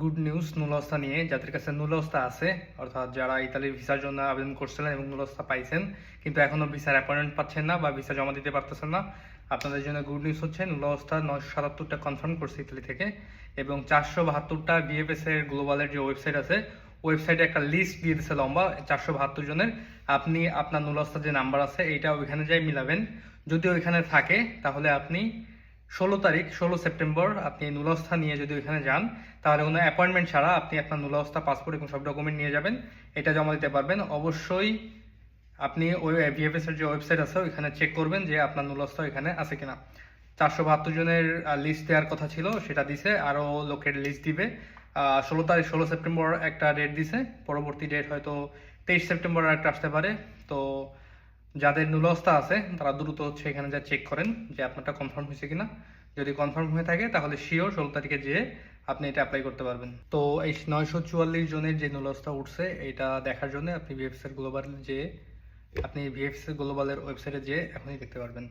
Good news নুলস্তা নিয়ে, যাদের কাছে নুলস্তা আছে, অর্থাৎ যারা ইতালির ভিসার জন্য আবেদন করছিলেন এবং নুলস্তা পাইছেন, কিন্তু এখনও ভিসার অ্যাপয়েন্টমেন্ট পাচ্ছেন না বা ভিসা জমা দিতে পারতেছেন না, আপনাদের জন্য গুড নিউজ হচ্ছে নুলস্তা নয়শো সাতাত্তরটা কনফার্ম করছে ইতালি থেকে, এবং চারশো বাহাত্তরটা বিএফএস এর গ্লোবালের যে ওয়েবসাইট আছে ওয়েবসাইটে একটা লিস্ট দিয়ে দিচ্ছে লম্বা, চারশো বাহাত্তর জনের, আপনি আপনার নুলস্তার যে নাম্বার আছে, এইটা ওইখানে যাই মিলাবেন। যদি ওইখানে থাকে, তাহলে আপনি ষোলো তারিখ, ষোলো সেপ্টেম্বর আপনি নুলস্থা নিয়ে যদি ওইখানে যান, তাহলে কোনো অ্যাপয়েন্টমেন্ট ছাড়া আপনি আপনার নুলস্থা পাসপোর্ট এবং সব ডকুমেন্ট নিয়ে যাবেন। এটা জমা দিতে পারবেন। অবশ্যই আপনি ওই ভিএফএস এর যে ওয়েবসাইট আছে, ওইখানে চেক করবেন যে আপনার নুলস্থা ওইখানে আছে কিনা। চারশো বাহাত্তর জনের লিস্ট দেওয়ার কথা ছিল, সেটা দিছে, আরও লোকের লিস্ট দিবে। ষোলো তারিখ, ষোলো সেপ্টেম্বর একটা ডেট দিছে, পরবর্তী ডেট হয়তো তেইশ সেপ্টেম্বর একটা আসতে পারে। তো যাদের নুলস্থা আছে, তারা দ্রুত হচ্ছে এখানে যা চেক করেন যে আপনারটা কনফার্ম হয়েছে কিনা। যদি কনফার্ম হয়ে থাকে, তাহলে শিওর ষোলো তারিখে যেয়ে আপনি এটা অ্যাপ্লাই করতে পারবেন। তো এই নয়শো চুয়াল্লিশ জনের যে নুলস্থা উঠছে, এটা দেখার জন্য আপনি ভিএফএস এর গ্লোবাল যে, আপনি ভিএফএস গ্লোবালের ওয়েবসাইটে যেয়ে এখনই দেখতে পারবেন।